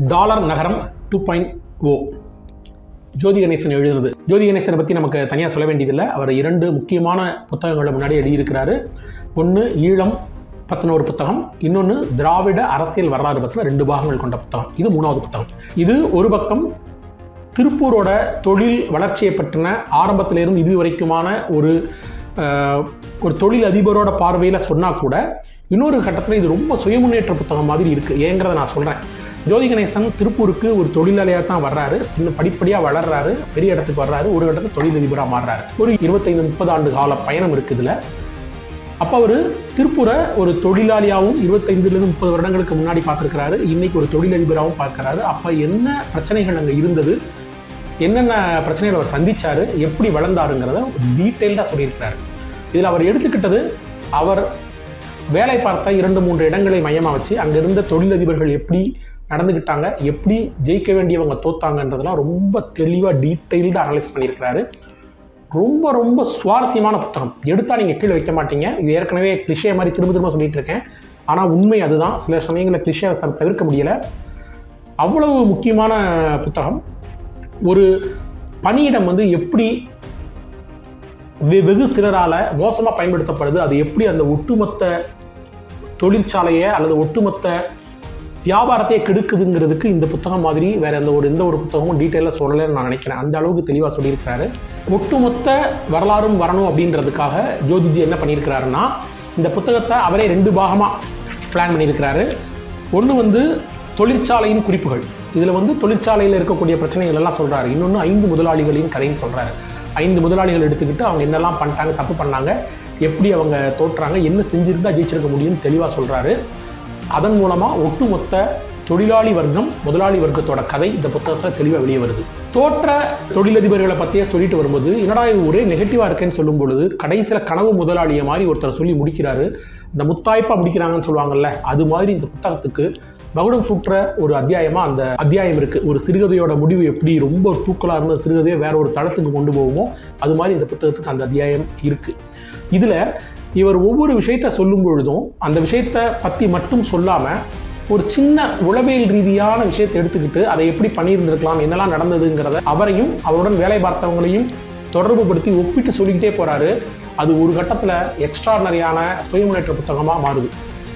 Dollar நகரம் two point O. Jothi Ganesan எழுதுனது ஜோதி கணேசனை பற்றி நமக்கு தனியாக சொல்ல வேண்டியதில்லை. அவர் இரண்டு முக்கியமான புத்தகங்களை முன்னாடி எழுதியிருக்கிறாரு. ஒன்று ஈழம் பற்றின ஒரு புத்தகம். இன்னொன்று திராவிட அரசியல் வரலாறு பற்றின ரெண்டு பாகங்கள் கொண்ட புத்தகம். இது மூணாவது புத்தகம். இது ஒரு பக்கம் திருப்பூரோட தொழில் வளர்ச்சியை பற்றின ஆரம்பத்திலிருந்து இது வரைக்குமான ஒரு ஒரு தொழில் அதிபரோட பார்வையில் சொன்னால் கூட இன்னொரு கட்டத்தில் இது ரொம்ப சுயமுன்னேற்ற புத்தகம் மாதிரி இருக்குது ஏங்கிறத நான் சொல்கிறேன் ஜோதி கணேசன் திருப்பூருக்கு ஒரு தொழிலாளியாக தான் வர்றாரு. இன்னும் படிப்படியாக வளர்றாரு. பெரிய இடத்துக்கு வர்றாரு. ஒரு இடத்துக்கு தொழிலதிபராக மாறுறாரு. ஒரு இருபத்தைந்து முப்பது ஆண்டு கால பயணம் இருக்குது அப்போ அவர் திருப்பூரை ஒரு தொழிலாளியாகவும் இருபத்தைந்துலேருந்து முப்பது வருடங்களுக்கு முன்னாடி பார்த்துருக்கிறாரு. இன்னைக்கு ஒரு தொழிலதிபராகவும் பார்க்கறாரு. அப்போ என்ன பிரச்சனைகள் அங்கே இருந்தது? என்னென்ன பிரச்சனைகள் அவர் சந்திச்சாரு? எப்படி வளர்ந்தாருங்கிறத டீட்டெயில்டாக சொல்லியிருக்கிறாரு. இதில் அவர் எடுத்துக்கிட்டது அவர் வேலை பார்த்த இரண்டு மூன்று இடங்களை மையமாக வச்சு அங்கே இருந்த தொழிலதிபர்கள் எப்படி நடந்துக்கிட்டாங்க எப்படி ஜெயிக்க வேண்டியவங்க தோத்தாங்கன்றதெல்லாம் ரொம்ப தெளிவாக டீட்டெயில்டாக அனலைஸ் பண்ணியிருக்கிறாரு. ரொம்ப ரொம்ப சுவாரஸ்யமான புத்தகம். எடுத்தால் நீங்கள் கீழே வைக்க மாட்டீங்க. இது ஏற்கனவே கிளிஷே மாதிரி திரும்ப திரும்ப சொல்லிட்டு இருக்கேன். ஆனால் உண்மை அதுதான். சில சமயங்களில் கிளிஷே தவிர்க்க முடியலை. அவ்வளவு முக்கியமான புத்தகம். ஒரு பணியிடம் வந்து எப்படி வெ- வெகு சிலரால் மோசமாக பயன்படுத்தப்படுது அது எப்படி அந்த ஒட்டுமொத்த தொழிற்சாலையை அல்லது ஒட்டுமொத்த வியாபாரத்தையே கெடுக்குதுங்கிறதுக்கு இந்த புத்தகம் மாதிரி வேற எந்த ஒரு எந்த ஒரு புத்தகமும் டீட்டெயிலாக சொல்லலைன்னு நான் நினைக்கிறேன். அந்த அளவுக்கு தெளிவாக சொல்லியிருக்கிறாரு. ஒட்டுமொத்த வரலாறும் வரணும் அப்படின்றதுக்காக ஜோதிஜி என்ன பண்ணியிருக்கிறாருன்னா இந்த புத்தகத்தை அவரே ரெண்டு பாகமாக பிளான் பண்ணியிருக்கிறாரு. ஒன்று வந்து தொழிற்சாலையின் குறிப்புகள். இதில் வந்து தொழிற்சாலையில் இருக்கக்கூடிய பிரச்சனைகள் எல்லாம் சொல்கிறாரு இன்னொன்று ஐந்து முதலாளிகளின் கதைன்னு சொல்கிறாரு ஐந்து முதலாளிகள் எடுத்துக்கிட்டு அவங்க என்னெல்லாம் பண்ணிட்டாங்க தப்பு பண்ணாங்க எப்படி அவங்க தோற்றாங்க என்ன செஞ்சிருந்தா ஜெயிச்சிருக்க முடியும்னு தெளிவாக சொல்கிறாரு அதன் மூலமாக ஒட்டுமொத்த தொழிலாளி வர்க்கம் முதலாளி வர்க்கத்தோட கதை இந்த புத்தகத்தில் தெளிவாக வெளியே வருது. தோற்ற தொழிலதிபர்களை பற்றியே சொல்லிட்டு வரும்போது என்னடா இது ஒரே நெகட்டிவாக இருக்கேன்னு சொல்லும் பொழுது கடைசியில் கனவு முதலாளியை மாதிரி ஒருத்தர் சொல்லி முடிக்கிறாரு. இந்த முத்தாய்ப்பாக முடிக்கிறாங்கன்னு சொல்லுவாங்கல்ல அது மாதிரி இந்த புத்தகத்துக்கு மகுடம் சுற்ற ஒரு அத்தியாயமாக அந்த அத்தியாயம் இருக்குது ஒரு சிறுகதையோட முடிவு எப்படி ரொம்ப தூக்கலாக இருந்த சிறுகதையை வேற ஒரு தளத்துக்கு கொண்டு போவோமோ அது மாதிரி இந்த புத்தகத்துக்கு அந்த அத்தியாயம் இருக்குது இதில் இவர் ஒவ்வொரு விஷயத்த சொல்லும் பொழுதும் அந்த விஷயத்தை பற்றி மட்டும் சொல்லாமல் ஒரு சின்ன உளவியல் ரீதியான விஷயத்தை எடுத்துக்கிட்டு அதை எப்படி பண்ணியிருந்திருக்கலாம் என்னெல்லாம் நடந்ததுங்கிறத அவரையும் அவருடன் வேலை பார்த்தவங்களையும் தொடர்பு படுத்தி ஒப்பிட்டு சொல்லிக்கிட்டே போகிறாரு அது ஒரு கட்டத்தில் எக்ஸ்ட்ராடனரியான சுயமுன்னேற்ற புத்தகமாக மாறுது.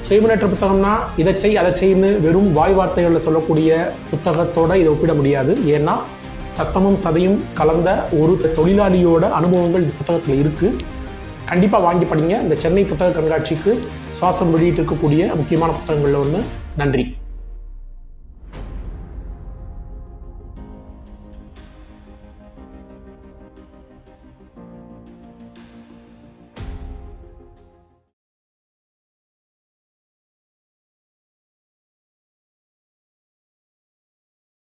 சுயமுன்னேற்ற புத்தகம்னா இதை செய் அதை செய்யுன்னு வெறும் வாய் வார்த்தைகளில் சொல்லக்கூடிய புத்தகத்தோட இதை ஒப்பிட முடியாது. ஏன்னா சத்தமும் சதையும் கலந்த ஒரு தொழிலாளியோட அனுபவங்கள் இந்த புத்தகத்தில் இருக்குது கண்டிப்பாக வாங்கி படிங்க. இந்த சென்னை புத்தக கண்காட்சிக்கு சுவாசம் வெளியிட்டு இருக்கக்கூடிய முக்கியமான புத்தகங்களில் ஒன்று நன்றி.